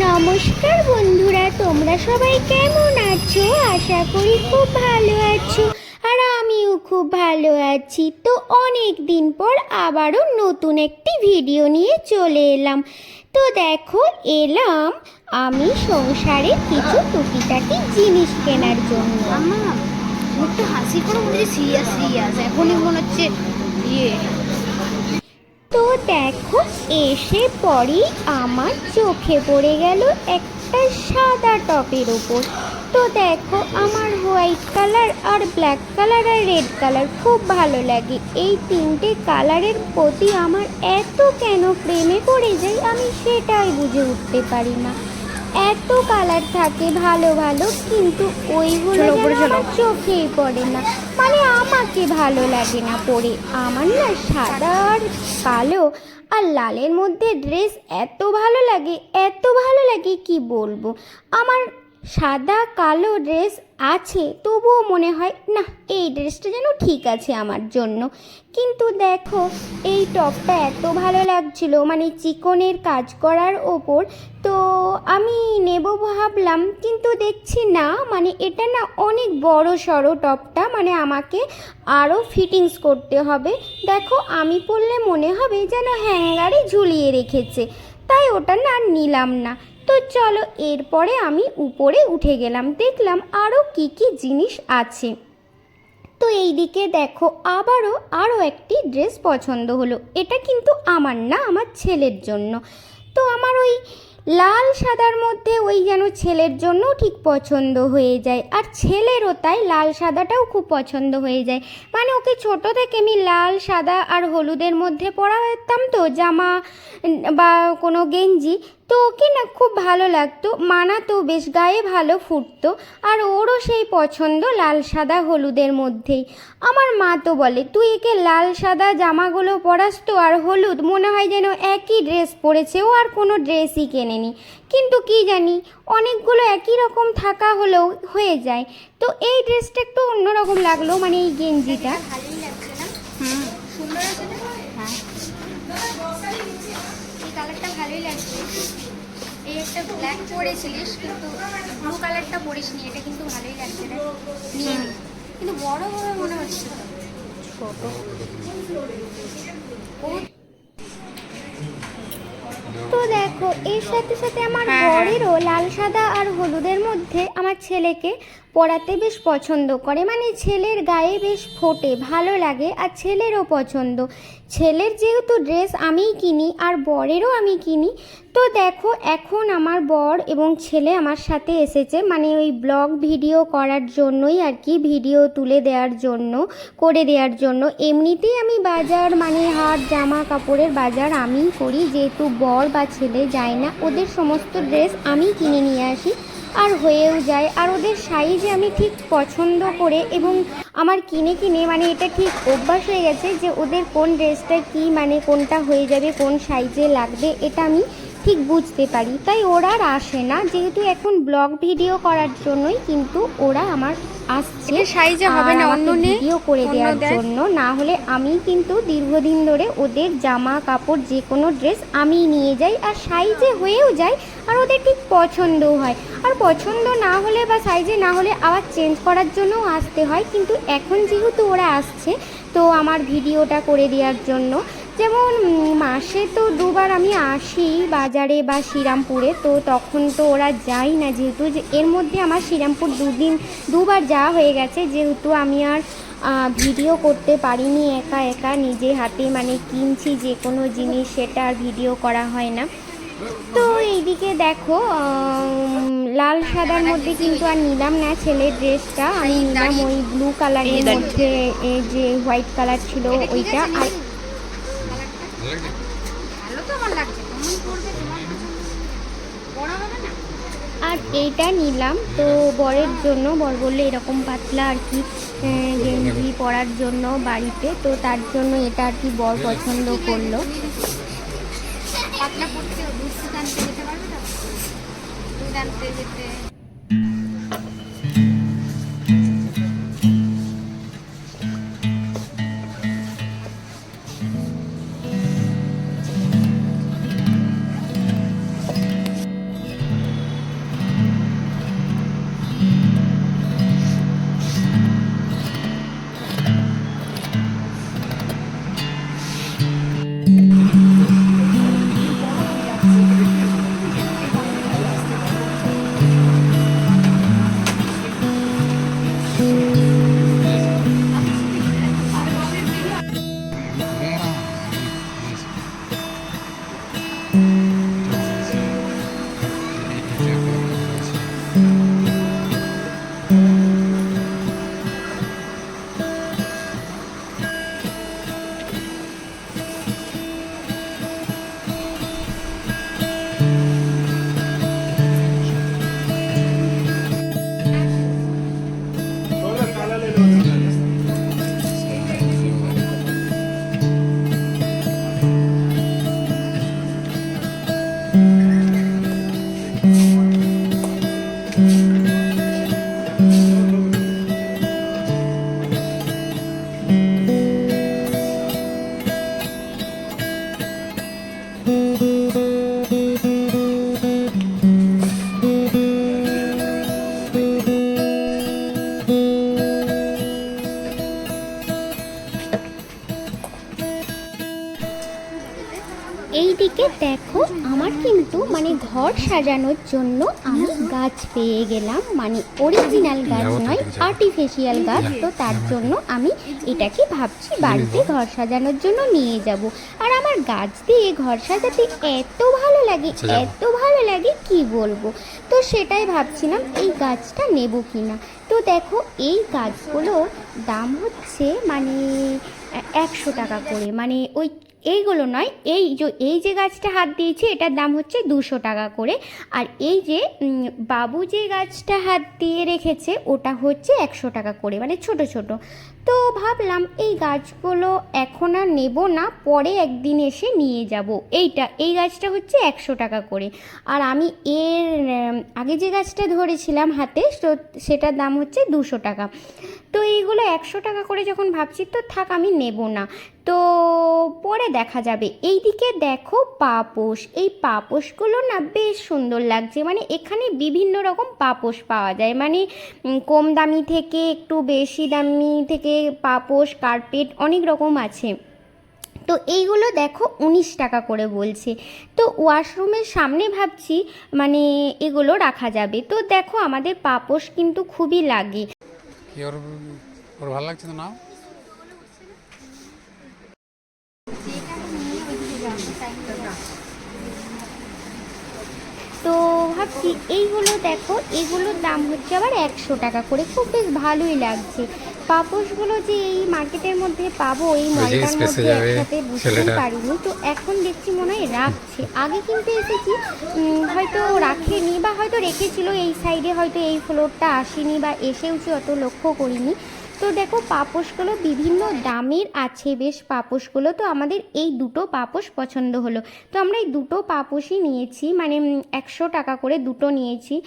নমস্কার বন্ধুরা, তোমরা সবাই কেমন আছো? আশা করি খুব ভালো আছো আর আমিও খুব ভালো আছি। তো অনেক দিন পর আবারও নতুন একটি ভিডিও নিয়ে চলে এলাম। তো দেখো, এলাম আমি সংসারে কিছু টুকিটাকি জিনিস কেনার জন্য। আমা মুখটা হাসি করে মনে হচ্ছে সিরিয়াস সিরিয়াস এখনই মনে হচ্ছে ইয়ে তো দেখো, এসে পরেই আমার চোখে পড়ে গেল একটা সাদা টপের ওপর তো দেখো, আমার হোয়াইট কালার আর ব্ল্যাক কালার আর রেড কালার খুব ভালো লাগে। এই তিনটে কালারের প্রতি আমার এত কেন প্রেমে পড়ে যায় আমি সেটাই বুঝে উঠতে পারি না। এত কালার থাকে ভালো ভালো কিন্তু ওইগুলো। আমার চোখেই পড়ে না। মানে আমাকে ভালো লাগে না পরে। আমার না সাদা আর কালো আর লালের মধ্যে ড্রেস এত ভালো লাগে এত ভালো লাগে কি বলব? আমার সাদা, কালো ড্রেস আছে, তবুও মনে হয়, না, এই ড্রেসটা যেন ঠিক আছে আমার জন্য। কিন্তু দেখো, এই টপটা এত ভালো লাগছিল মানে চিকনের কাজ করার ওপর। তো আমি নেব ভাবলাম, কিন্তু দেখছি না মানে এটা না অনেক বড় সড়ো টপটা মানে আমাকে আরও ফিটিংস করতে হবে। দেখো, আমি পরলে মনে হবে যেন হ্যাঙ্গারে ঝুলিয়ে রেখেছে। তাই ওটা না নিলাম না। তো চলো এরপরে আমি উপরে উঠে গেলাম, দেখলাম আরও কি কি জিনিস আছে। তো এই দিকে দেখো, আবারও আরও একটি ড্রেস পছন্দ হলো। এটা কিন্তু আমার না, আমার ছেলের জন্য। তো আমার ওই লাল সাদার মধ্যে ওই যেন ছেলের জন্য ঠিক পছন্দ হয়ে যায়, আর ছেলেরও তাই লাল সাদাটাও খুব পছন্দ হয়ে যায়। মানে ওকে ছোট থেকে আমি লাল, সাদা আর হলুদের মধ্যে পরাতাম তো, জামা বা কোনো গেঞ্জি তো ওকে না খুব ভালো লাগতো। মানাতো বেশ গায়ে ভালো ফুটতো আর ওরও সেই পছন্দ লাল সাদা হলুদের মধ্যেই। আমার মা তো বলে তুই একে লাল সাদা জামাগুলো পরাস তো আর হলুদ মনে হয় যেন একই ড্রেস পরেছে ও আর কোনো ড্রেসই কেনেনি। কিন্তু কি জানি অনেকগুলো একই রকম থাকা হলেও হয়ে যায়। তো এই ড্রেসটা একটু অন্যরকম লাগল মানে এই গেঞ্জিটা। ভালোই লাগছে না? হুম। সুন্দর আছে একটা ব্ল্যাক পরেছিলিস কিন্তু ব্লু কালারটা পরিসনি এটা কিন্তু ভালোই লাগছে রে। নিয়ে নি। কিন্তু বড় হবে মনে হচ্ছে ছোট। তো দেখো এর সাথে সাথে আমার হ্যাঁ। বরেরও লাল সাদা আর হলুদের মধ্যে আমার ছেলেকে পরাতে বেশ পছন্দ করে। মানে ছেলের গায়ে বেশ ফোটে ভালো লাগে আর ছেলেরও পছন্দ। ছেলের যেহেতু ড্রেস আমিই কিনি আর বরেরও আমি কিনি তো দেখো এখন আমার বর এবং ছেলে আমার সাথে এসেছে। মানে ওই ব্লগ ভিডিও করার জন্যই আর কি ভিডিও তুলে দেওয়ার জন্য করে দেওয়ার জন্য। এমনিতেই আমি বাজার মানে হাট জামা কাপড়ের বাজার আমিই করি যেহেতু বর বা ছেলে যায় না, ওদের সমস্ত ড্রেস আমি কিনে নিয়ে আসি। আর হয়েও যায়, আর ওদের সাইজে আমি ঠিক পছন্দ করে এবং আমার কিনে কিনে মানে এটা ঠিক অভ্যাস হয়ে গেছে যে ওদের কোন ড্রেসটা কি মানে কোনটা হয়ে যাবে, কোন সাইজে লাগবে, এটা আমি ঠিক বুঝতে পারি তাই ওরা আর আসে না। যেহেতু এখন ব্লগ ভিডিও করার জন্যই কিন্তু ওরা আমার আসছে। সাইজে হবে না অন্য ভিডিও করে দেওয়ার জন্য। না হলে আমি কিন্তু দীর্ঘদিন ধরে ওদের জামা কাপড় যে কোনো ড্রেস আমি নিয়ে যাই আর সাইজে হয়েও যায় আর ওদের ঠিক পছন্দও হয়। আর পছন্দ না হলে বা সাইজে না হলে আবার চেঞ্জ করার জন্যও আসতে হয়। কিন্তু এখন যেহেতু ওরা আসছে তো আমার ভিডিওটা করে দেওয়ার জন্য। যেমন মাসে তো দুবার আমি আসি বাজারে বা শ্রীরামপুরে তো তখন তো ওরা যায় না যেহেতু যে এর মধ্যে আমার শ্রীরামপুর দুদিন দুবার যাওয়া হয়ে গেছে। যেহেতু আমি আর ভিডিও করতে পারিনি একা একা নিজে হাতে মানে কিনছি যে কোনো জিনিস সেটা আর ভিডিও করা হয় না। তো এইদিকে দেখো লাল সাদার মধ্যে কিন্তু আর নিলাম না ছেলের ড্রেসটা। আমি নিলাম ওই ব্লু কালারের মধ্যে যে হোয়াইট কালার ছিল ওইটা। আর কালারটা? ভালো তো আমার লাগছে কেমন করবে তোমার পছন্দ। বড় হবে না আর এইটা নিলাম তো বরের জন্য বর বললে এরকম পাতলা আর কি গেঞ্জি পরার জন্য বাড়িতে তো তার জন্য এটা আর কি বর পছন্দ করল পাতলা পড়তে দুধ যেতে পারবে না দুধ আনতে যেতে সাজানোর জন্য আমি গাছ পেয়ে গেলাম। মানে অরিজিনাল গাছ নয় আর্টিফিশিয়াল গাছ। তো তার জন্য আমি এটাকে ভাবছি বাড়িতে ঘর সাজানোর জন্য নিয়ে যাব। আর আমার গাছ দিয়ে ঘর সাজাতে এত ভালো লাগে এত ভালো লাগে কি বলব? তো সেটাই ভাবছিলাম এই গাছটা নেব কিনা? তো দেখো এই গাছগুলো দাম হচ্ছে মানে একশো টাকা করে। মানে ওই এইগুলো নয়, এই যে এই যে গাছটা হাত দিয়েছি, এটার দাম হচ্ছে দুশো টাকা করে। আর এই যে বাবু যে গাছটা হাত দিয়ে রেখেছে, ওটা হচ্ছে একশো টাকা করে মানে ছোট ছোট। তো ভাবলাম এই গাছগুলো এখন আর নেব না, পরে একদিন এসে নিয়ে যাব। এইটা, এই গাছটা হচ্ছে একশো টাকা করে। আর আমি এর আগে যে গাছটা ধরেছিলাম হাতে, তো সেটার দাম হচ্ছে দুশো টাকা। তো এইগুলো একশো টাকা করে যখন ভাবছি, তো থাক আমি নেব না। তো পরে দেখা যাবে। এইদিকে দেখো পাপোশ। এই পাপোশগুলো না বেশ সুন্দর লাগছে। মানে এখানে বিভিন্ন রকম পাপোশ পাওয়া যায়। মানে কম দামি থেকে, একটু বেশি দামি থেকে পাপোশ, কার্পেট অনেক রকম আছে। তো এইগুলো দেখো উনিশ টাকা করে বলছে। তো ওয়াশরুমের সামনে ভাবছি মানে এগুলো রাখা যাবে। তো দেখো আমাদের পাপোশ কিন্তু খুবই লাগে। ভালো লাগছে নাও যেটা আমি নিয়ে ওইদিকে যাব টাইম তো ভাবছি এইগুলো দেখো এগুলোর দাম হচ্ছে আবার একশো টাকা করে। খুব বেশ ভালোই লাগছে। পাপোশগুলো যে এই মার্কেটের মধ্যে পাবো এই মলটার মধ্যে একসাথে বুঝতেই পারিনি তো এখন দেখছি মনে হয় রাখছে। আগে কিন্তু এসেছি হয়তো রাখেনি বা হয়তো রেখেছিল এই সাইডে হয়তো এই ফ্লোরটা আসেনি বা এসেওছি অত লক্ষ্য করিনি। তো দেখো পাপোশগুলো বিভিন্ন দামের আছে, বেশ পাপোশগুলো তো আমাদের এই দুটো পাপোশ পছন্দ হলো। তো আমরা এই দুটো পাপোশই নিয়েছি মানে একশো টাকা করে দুটো নিয়েছি।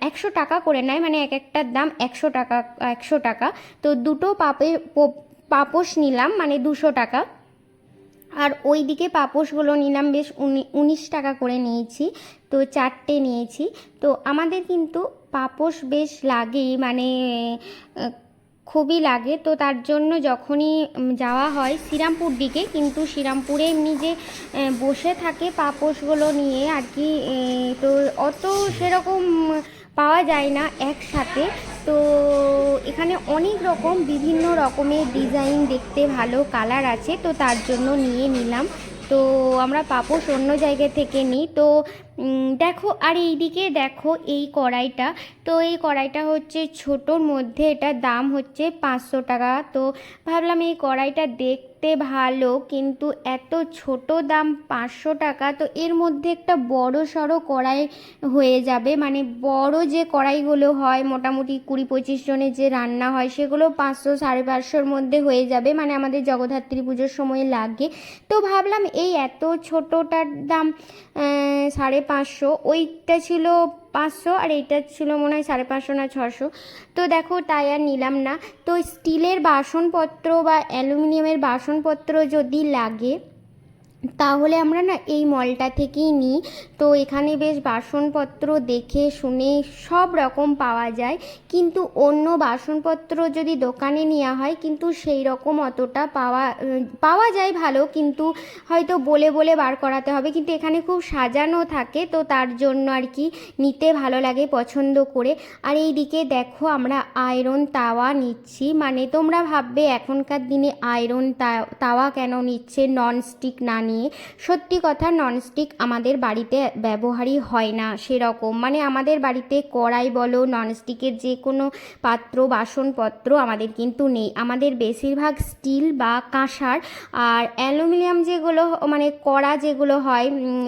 একশো টাকা করে নয় মানে এক একটার দাম একশো টাকা একশো টাকা। তো দুটো পাপে পাপোশ নিলাম মানে দুশো টাকা। আর ওই দিকে পাপোশগুলো নিলাম, বেশ উনি- উনিশ টাকা করে নিয়েছি, তো চারটে নিয়েছি। তো আমাদের কিন্তু পাপোশ বেশ লাগেই মানে খুবই লাগে। তো তার জন্য যখনই যাওয়া হয় শ্রীরামপুর দিকে, কিন্তু শ্রীরামপুরে এমনি যে বসে থাকে পাপোশগুলো নিয়ে আর কি তো অত সেরকম পাওয়া যায় না একসাথে। তো এখানে অনেক রকম বিভিন্ন রকমের ডিজাইন দেখতে ভালো কালার আছে, তো তার জন্য নিয়ে নিলাম। তো আমরা পাপোশ অন্য জায়গা থেকে নিই তো দেখো, আর এইদিকে দেখো এই কড়াইটা। তো এই কড়াইটা হচ্ছে ছোটোর মধ্যে এটা দাম হচ্ছে পাঁচশো টাকা। তো ভাবলাম এই কড়াইটা দেখতে ভালো, কিন্তু এত ছোট দাম পাঁচশো টাকা, তো এর মধ্যে একটা বড় সড়ো কড়াই হয়ে যাবে। মানে বড় যে কড়াইগুলো হয়, মোটামুটি কুড়ি পঁচিশ জনের যে রান্না হয়, সেগুলো পাঁচশো, সাড়ে পাঁচশোর মধ্যে হয়ে যাবে। মানে আমাদের জগদ্ধাত্রী পুজোর সময় লাগে। তো ভাবলাম এই এত ছোটোটার দাম সাড়ে পাঁচশো, ওইটা ছিল পাঁচশো আর এইটা ছিল মনে হয় সাড়ে পাঁচশো না ছশো। তো দেখো, তাই আর নিলাম না। তো স্টিলের বাসনপত্র বা অ্যালুমিনিয়ামের বাসনপত্র যদি লাগে তাহলে আমরা না এই মলটা থেকেই নিই। তো এখানে বেশ বাসনপত্র দেখে শুনে সব রকম পাওয়া যায়। কিন্তু অন্য বাসনপত্র যদি দোকানে নেওয়া হয়, কিন্তু সেই রকম অতটা পাওয়া পাওয়া যায় ভালো। কিন্তু হয়তো বলে বলে বার করাতে হবে। কিন্তু এখানে খুব সাজানো থাকে, তো তার জন্য আর কি নিতে ভালো লাগে পছন্দ করে। আর এই দিকে দেখো আমরা আয়রন তাওয়া নিচ্ছি। মানে তোমরা ভাববে, এখনকার দিনে আয়রন তাওয়া কেন নিচ্ছে? ননস্টিক না নিয়ে সত্যি কথা ননস্টিক আমাদের বাড়িতে ব্যবহারই হয় না সেরকম। মানে আমাদের বাড়িতে কড়াই বলো ননস্টিকের যে কোনো পাত্র, বাসনপত্র আমাদের কিন্তু নেই। আমাদের বেশিরভাগ স্টিল বা কাঁসার আর অ্যালুমিনিয়াম যেগুলো মানে কড়া যেগুলো হয়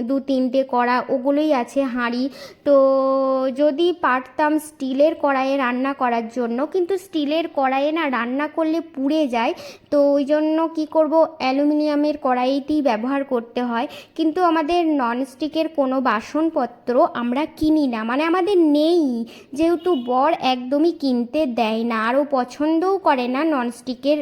দু তিনটে কড়া, ওগুলোই আছে হাঁড়ি। তো যদি পারতাম স্টিলের কড়াইয়ে রান্না করার জন্য, কিন্তু স্টিলের কড়াইয়ে না রান্না করলে পুড়ে যায়। তো ওই জন্য কী করব, অ্যালুমিনিয়ামের কড়াইতেই ব্যবহার করতে হয়। কিন্তু আমাদের ননস্টিকের কোনো বাসনপত্র আমরা কিনি না। মানে আমাদের নেই। যেহেতু বর একদমই কিনতে দেয় না। আরও পছন্দও করে না ননস্টিকের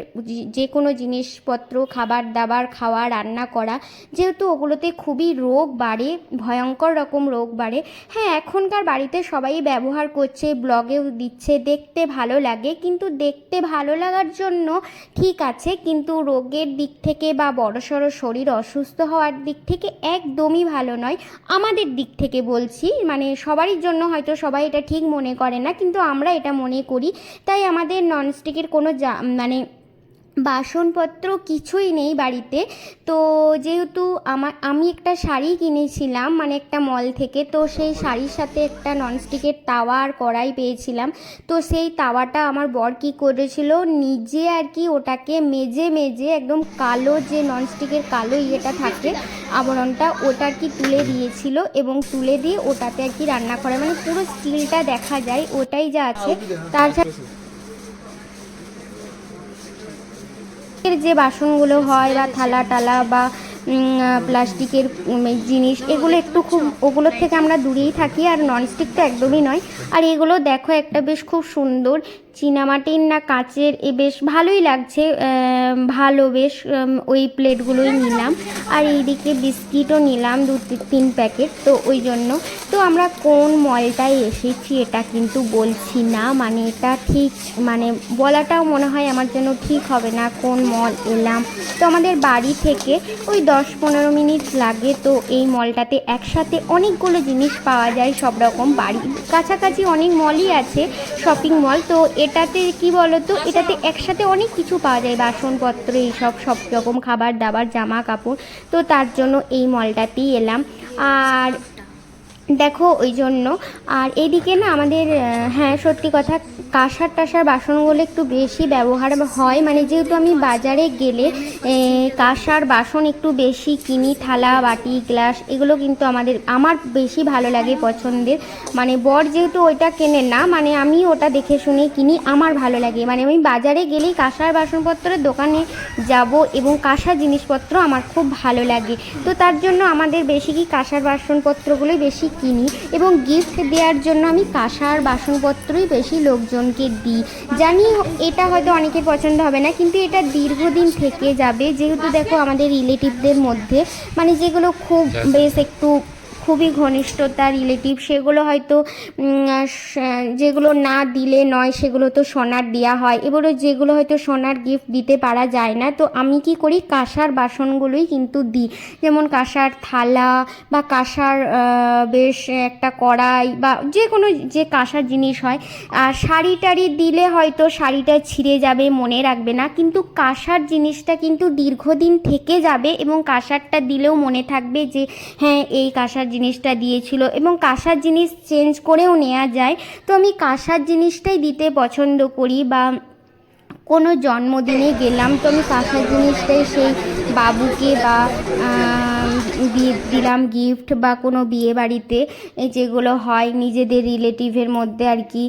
যে কোনো জিনিসপত্র, খাবার দাবার, খাওয়া, রান্না করা। যেহেতু ওগুলোতে খুবই রোগ বাড়ে, ভয়ঙ্কর রকম রোগ বাড়ে। হ্যাঁ এখনকার বাড়িতে সবাই ব্যবহার করছে, ব্লগেও দিচ্ছে, দেখতে ভালো লাগে। কিন্তু দেখতে ভালো লাগার জন্য ঠিক আছে। কিন্তু রোগের দিক থেকে বা বড়সড় শরীর অসুস্থ অসুস্থ হওয়ার দিক থেকে একদমই ভালো নয়। আমাদের দিক থেকে বলছি মানে সবারই জন্য হয়তো সবাই এটা ঠিক মনে করে না, কিন্তু আমরা এটা মনে করি। তাই আমাদের ননস্টিকের কোনো যা মানে বাসনপত্র কিছুই নেই বাড়িতে। তো যেহেতু আমার, আমি একটা শাড়ি কিনেছিলাম মানে একটা মল থেকে, তো সেই শাড়ির সাথে একটা ননস্টিকের তাওয়া আর কড়াই পেয়েছিলাম। তো সেই তাওয়াটা আমার বর কী করেছিল? নিজে আর কি ওটাকে মেজে মেজে একদম কালো যে ননস্টিকের কালো ইয়েটা থাকে, আবরণটা, ওটা আর কি তুলে দিয়েছিল এবং তুলে দিয়ে ওটাতে আর কি রান্না করে মানে পুরো স্টিলটা দেখা যায়, ওটাই যা আছে। তার সাথে এর যে বাসনগুলো হয় বা থালা, টালা বা প্লাস্টিকের জিনিস, এগুলো একটু খুব, ওগুলোর থেকে আমরা দূরেই থাকি আর ননস্টিক তো একদমই নয়। আর এগুলো দেখো একটা বেশ খুব সুন্দর চীনামাটির না কাচের, এ বেশ ভালোই লাগছে ভালো বেশ ওই প্লেটগুলোই নিলাম। আর এইদিকে বিস্কিটও নিলাম, দু তিন প্যাকেট, তো ওই জন্য। তো আমরা কোন মলটায় এসেছি এটা কিন্তু বলছি না মানে এটা ঠিক মানে বলাটাও মনে হয় আমার জন্য ঠিক হবে না কোন মল এলাম। তো আমাদের বাড়ি থেকে ওই দশ পনেরো মিনিট লাগে, তো এই মলটাতে একসাথে অনেকগুলো জিনিস পাওয়া যায় সব রকম বাড়ি। কাছাকাছি অনেক মলই আছে, শপিং মল, তো এটাতে কি বলতো? এটাতে একসাথে অনেক কিছু পাওয়া যায়। বাসনপত্র, এইসব, সব রকম খাবার দাবার, জামা কাপড়। তো তার জন্য এই মলটাতেই এলাম। আর দেখো ওই জন্য। আর এদিকে না আমাদের হ্যাঁ সত্যি কথা, কাঁসার টাসার বাসনগুলো একটু বেশি ব্যবহার হয়। মানে যেহেতু আমি বাজারে গেলে কাঁসার বাসন একটু বেশি কিনি, থালা, বাটি, গ্লাস, এগুলো কিন্তু আমাদের, আমার বেশি ভালো লাগে পছন্দের। মানে বর যেহেতু ওইটা কেনে না মানে আমি ওটা দেখে শুনে কিনি, আমার ভালো লাগে। মানে আমি বাজারে গেলেই কাঁসার বাসনপত্রের দোকানে যাব এবং কাঁসা জিনিসপত্র আমার খুব ভালো লাগে। তো তার জন্য আমাদের বেশি কি কাঁসার বাসনপত্রগুলোই বেশি কিনি এবং গিফট দেওয়ার জন্য আমি কাঁসার বাসনপত্রই বেশি লোকজনকে দিই। জানি এটা হয়তো অনেকে পছন্দ হবে না কিন্তু এটা দীর্ঘদিন থেকে যাবে। যেহেতু দেখো আমাদের রিলেটিভদের মধ্যে মানে যেগুলো খুব বেশ একটু খুবই ঘনিষ্ঠতা রিলেটিভ সেগুলো হয়তো যেগুলো না দিলে নয়, সেগুলো তো সোনার দেওয়া হয়। এবারও যেগুলো হয়তো সোনার গিফট দিতে পারা যায় না, তো আমি কি করি? কাঁসার বাসনগুলোই কিন্তু দিই। যেমন কাঁসার থালা বা কাঁসার বেশ একটা কড়াই বা যে কোনো যে কাঁসার জিনিস হয়, আর শাড়ি টাড়ি দিলে হয়তো শাড়িটা ছিঁড়ে যাবে, মনে রাখবে না। কিন্তু কাঁসার জিনিসটা কিন্তু দীর্ঘদিন থেকে যাবে এবং কাঁসারটা দিলেও মনে থাকবে যে হ্যাঁ এই কাঁসার জিনিসটা দিয়েছিল এবং কাঁসার জিনিস চেঞ্জ করেও নেওয়া যায়। তো আমি কাঁসার জিনিসটাই দিতে পছন্দ করি বা কোনো জন্মদিনে গেলাম তো আমি কাঁসার জিনিসটাই সেই বাবুকে বা দিলাম গিফট বা কোনো বিয়ে বাড়িতে। যেগুলো হয় নিজেদের রিলেটিভের মধ্যে আর কি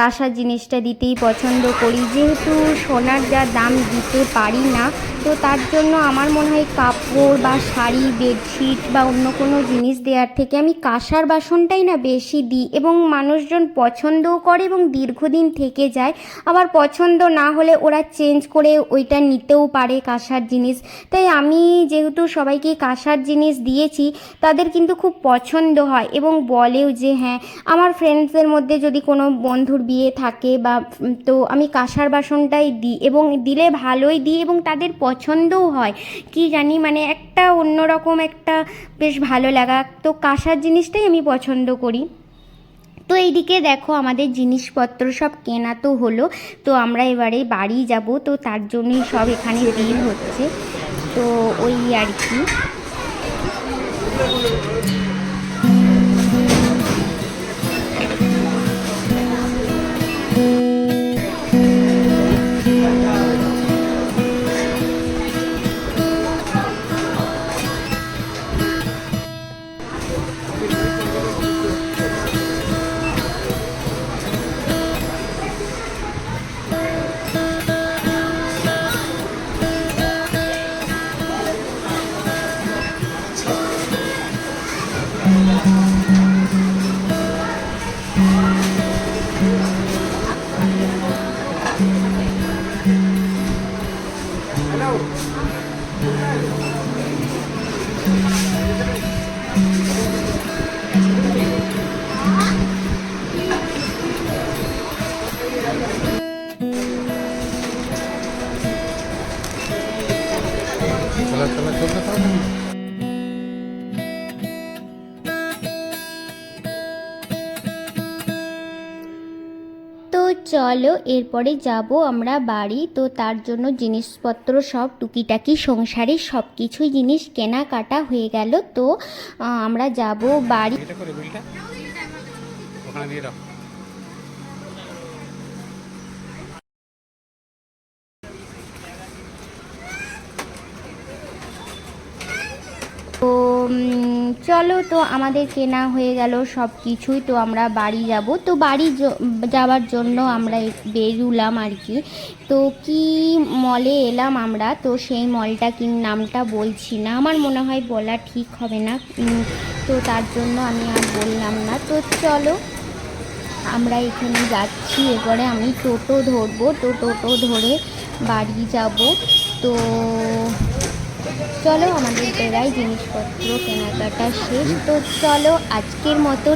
কাঁসার জিনিসটা দিতেই পছন্দ করি। যেহেতু সোনার যা দাম দিতে পারি না তো তার জন্য আমার মনে হয় কাপড় বা শাড়ি, বেডশিট বা অন্য কোনো জিনিস দেওয়ার থেকে আমি কাঁসার বাসনটাই না বেশি দিই এবং মানুষজন পছন্দও করে এবং দীর্ঘদিন থেকে যায়। আবার পছন্দ না হলে ওরা চেঞ্জ করে ওইটা নিতেও পারে কাঁসার জিনিস। তাই আমি যেহেতু সবাইকে কাঁসার জিনিস দিয়েছি, তাদের কিন্তু খুব পছন্দ হয় এবং বলেও যে হ্যাঁ আমার ফ্রেন্ডসদের মধ্যে যদি কোনো বন্ধুর বিয়ে থাকে বা তো আমি কাঁসার বাসনটাই দিই এবং দিলে ভালোই দিই এবং তাদের পছন্দও হয়। কি জানি মানে একটা অন্যরকম একটা বেশ ভালো লাগা। তো কাঁসার জিনিসটাই আমি পছন্দ করি। তো এইদিকে দেখো আমাদের জিনিসপত্র সব কেনা তো হলো। তো আমরা এবারে বাড়ি যাব। তো তার জন্যই সব এখানে ভিড় হচ্ছে। তো ওই আর কি। খেলা চলো, এরপরে যাব আমরা বাড়ি। তো তার জন্য জিনিসপত্র সব টুকিটাকি সংসারে সব কিছুই জিনিস কেনাকাটা হয়ে গেল। তো আমরা যাব বাড়ি। তো চলো তো আমাদের কেনা হয়ে গেল সব কিছুই তো আমরা বাড়ি যাব। তো বাড়ি যাওয়ার জন্য আমরা বেরুলাম আর কি। তো কি মলে এলাম আমরা? তো সেই মলটা কি নামটা বলছি না। আমার মনে হয় বলা ঠিক হবে না। তো তার জন্য আমি আর বললাম না। তো চলো, আমরা এখানে যাচ্ছি। এরপরে আমি টোটো ধরবো। তো টোটো ধরে বাড়ি যাব। তো চলো আমাদের প্রায় জিনিসপত্র কেনাকাটা শেষ। তো চলো আজকের মতো